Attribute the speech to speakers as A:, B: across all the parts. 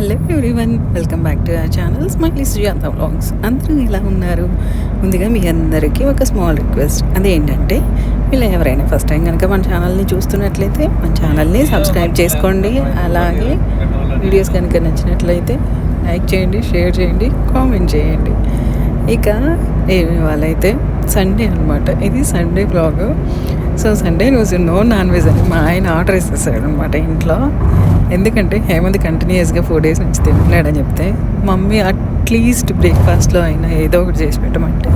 A: Hello everyone welcome back to our channel smiley Sujatha vlogs అందరూ ఇలా ఉన్నారు? ముందుగా మీ అందరికీ ఒక స్మాల్ రిక్వెస్ట్ అదేంటంటే వీళ్ళు ఎవరైనా ఫస్ట్ టైం కనుక మన ఛానల్ని చూస్తున్నట్లయితే మన ఛానల్ని సబ్స్క్రైబ్ చేసుకోండి. అలాగే వీడియోస్ కనుక నచ్చినట్లయితే లైక్ చేయండి షేర్ చేయండి కామెంట్ చేయండి. ఇక ఏమి వాళ్ళైతే సండే అనమాట ఇది సండే బ్లాగ్ సో సండే రోజు నో నాన్ వెజ్ అని మా ఆయన ఆర్డర్ వేసేసాడు అనమాట ఇంట్లో. ఎందుకంటే హేమంత్ కంటిన్యూస్గా ఫోర్ డేస్ నుంచి తింటున్నాడని చెప్తే మమ్మీ అట్లీస్ట్ బ్రేక్ఫాస్ట్లో అయినా ఏదో ఒకటి చేసి పెట్టమంటే.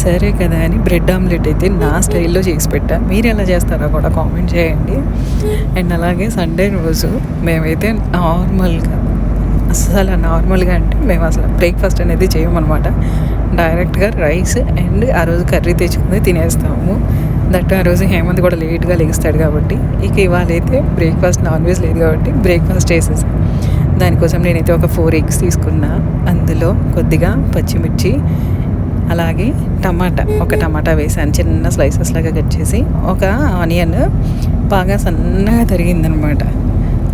A: సరే కదా అని బ్రెడ్ ఆమ్లెట్ అయితే నా స్టైల్లో చేసి పెట్టా. మీరు ఎలా చేస్తారో కూడా కామెంట్ చేయండి. అండ్ అలాగే సండే రోజు మేమైతే నార్మల్గా అసలు నార్మల్గా అంటే మేము అసలు బ్రేక్ఫాస్ట్ అనేది చేయమన్నమాట. డైరెక్ట్గా రైస్ అండ్ ఆ రోజు కర్రీ తెచ్చుకుని తినేస్తాము. దట్ ఆ రోజు హేమంత్ కూడా లేట్గా లెగిస్తాడు కాబట్టి ఇక ఇవాళ అయితే బ్రేక్ఫాస్ట్ నాన్ వెజ్ లేదు కాబట్టి బ్రేక్ఫాస్ట్ చేసేసాం. దానికోసం నేనైతే ఒక ఫోర్ ఎగ్స్ తీసుకున్నా. అందులో కొద్దిగా పచ్చిమిర్చి అలాగే టమాటా ఒక టమాటా వేసాను. చిన్న స్లైసెస్ లాగా కట్ చేసి ఒక ఆనియన్ బాగా సన్నగా తరిగిందనమాట.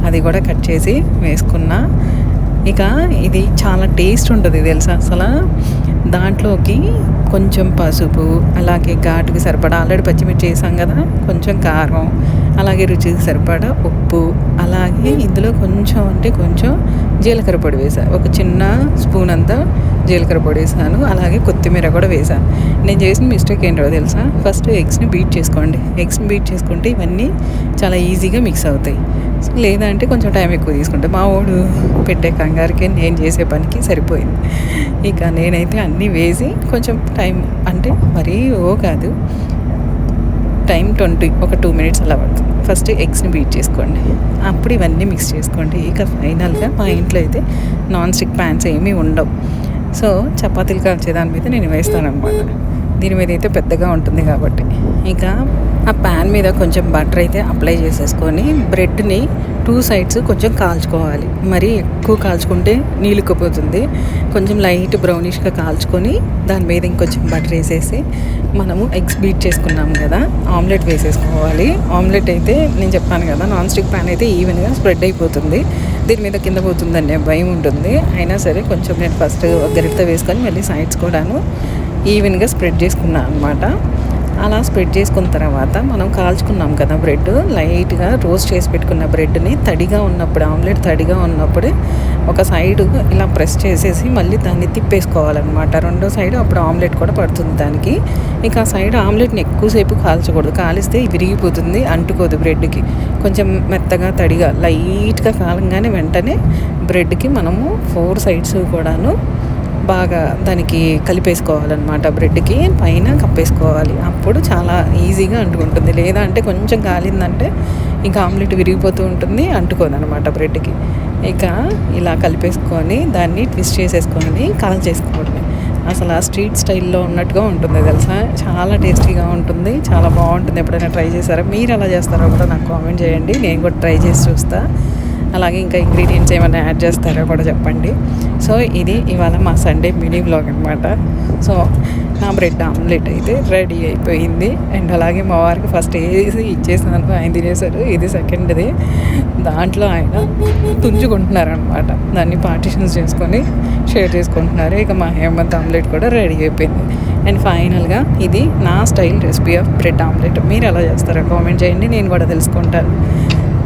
A: అది కూడా కట్ చేసి వేసుకున్నా. ఇక ఇది చాలా టేస్ట్ ఉంటుంది తెలుసా అసలు? దాంట్లోకి కొంచెం పసుపు అలాగే ఘాటుకి సరిపడా ఆల్రెడీ పచ్చిమిర్చి వేసాం కదా కొంచెం కారం అలాగే రుచికి సరిపడా ఉప్పు అలాగే ఇందులో కొంచెం అంటే కొంచెం జీలకర్ర పొడి వేసాను ఒక చిన్న స్పూన్ అంతా జీలకర్ర పొడి వేసాను అలాగే కొత్తిమీర కూడా వేసాను నేను చేసిన మిస్టేక్ ఏంటో తెలుసా? ఫస్ట్ ఎగ్స్ని బీట్ చేసుకోండి. ఎగ్స్ని బీట్ చేసుకుంటే ఇవన్నీ చాలా ఈజీగా మిక్స్ అవుతాయి. లేదంటే కొంచెం టైం ఎక్కువ తీసుకుంటా. మా వాడు పెట్టే కంగారుకి నేను చేసే పనికి సరిపోయింది. ఇక నేనైతే అన్నీ వేసి కొంచెం టైం అంటే మరీ ఓ కాదు టైం ట్వంటీ ఒక టూ మినిట్స్ అలా పడుతుంది. ఫస్ట్ ఎగ్స్ని బీట్ చేసుకోండి. అప్పుడు ఇవన్నీ మిక్స్ చేసుకోండి. ఇక ఫైనల్గా మా ఇంట్లో అయితే నాన్ స్టిక్ ప్యాన్స్ ఏమీ ఉండవు. సో చపాతీలు కాల్చే దాని మీద నేను వేస్తాను అనమాట దీని మీద అయితే పెద్దగా ఉంటుంది కాబట్టి. ఇంకా ఆ ప్యాన్ మీద కొంచెం బటర్ అయితే అప్లై చేసేసుకొని బ్రెడ్ని టూ సైడ్స్ కొంచెం కాల్చుకోవాలి. మరి ఎక్కువ కాల్చుకుంటే నీళ్ళుకుపోతుంది. కొంచెం లైట్ బ్రౌనిష్గా కాల్చుకొని దాని మీద ఇంకొంచెం బటర్ వేసేసి మనము ఎగ్స్ బీట్ చేసుకున్నాం కదా ఆమ్లెట్ వేసేసుకోవాలి. ఆమ్లెట్ అయితే నేను చెప్పాను కదా నాన్ స్టిక్ ప్యాన్ అయితే ఈవెన్గా స్ప్రెడ్ అయిపోతుంది. దీని మీద కింద పోతుందనే భయం ఉంటుంది. అయినా సరే కొంచెం నేను ఫస్ట్ గరిట వేసుకొని మళ్ళీ సైడ్స్ కూడాను ఈవెన్గా స్ప్రెడ్ చేసుకున్నాను అనమాట అలా స్ప్రెడ్ చేసుకున్న తర్వాత మనం కాల్చుకున్నాం కదా బ్రెడ్ లైట్గా రోస్ట్ చేసి పెట్టుకున్న బ్రెడ్ని తడిగా ఉన్నప్పుడు ఆమ్లెట్ తడిగా ఉన్నప్పుడు ఒక సైడ్ ఇలా ప్రెస్ చేసేసి మళ్ళీ దాన్ని తిప్పేసుకోవాలన్నమాట. రెండో సైడ్ అప్పుడు ఆమ్లెట్ కూడా పడుతుంది దానికి. ఇక ఆ సైడ్ ఆమ్లెట్ని ఎక్కువసేపు కాల్చకూడదు. కాలిస్తే విరిగిపోతుంది అంటుకోదు బ్రెడ్కి. కొంచెం మెత్తగా తడిగా లైట్గా కాలంగానే వెంటనే బ్రెడ్కి మనము ఫోర్ సైడ్స్ కూడాను బాగా దానికి కలిపేసుకోవాలన్నమాట బ్రెడ్కి పైన కప్పేసుకోవాలి. అప్పుడు చాలా ఈజీగా అంటుకుంటుంది. లేదా అంటే కొంచెం కాలిందంటే ఇంకా ఆమ్లెట్ విరిగిపోతూ ఉంటుంది అంటుకోదనమాట బ్రెడ్కి. ఇక ఇలా కలిపేసుకొని దాన్ని ట్విస్ట్ చేసేసుకొని కాల్ చేసుకోవడమే. అసలు ఆ స్ట్రీట్ స్టైల్లో ఉన్నట్టుగా ఉంటుంది తెలుసా? చాలా టేస్టీగా ఉంటుంది చాలా బాగుంటుంది. ఎప్పుడైనా ట్రై చేస్తారా మీరు ఎలా చేస్తారో కూడా నాకు కామెంట్ చేయండి. నేను కూడా ట్రై చేసి చూస్తాను అలాగే ఇంకా ఇంగ్రీడియంట్స్ ఏమైనా యాడ్ చేస్తారో కూడా చెప్పండి. సో ఇది ఇవాళ మా సండే మినీ బ్లాగ్ అనమాట సో నా బ్రెడ్ ఆమ్లెట్ అయితే రెడీ అయిపోయింది. అండ్ అలాగే మా వారికి ఫస్ట్ ఏది ఇచ్చేసినాను ఆయన తినేశారు. ఇది సెకండ్ది దాంట్లో ఆయన తుంచుకుంటున్నారనమాట దాన్ని పార్టిషన్స్ చేసుకొని షేర్ చేసుకుంటున్నారు. ఇక మా హేమంత్ ఆమ్లెట్ కూడా రెడీ అయిపోయింది. అండ్ ఫైనల్గా ఇది నా style recipe of bread omelette మీరు ఎలా చేస్తారో కామెంట్ చేయండి. నేను కూడా తెలుసుకుంటాను.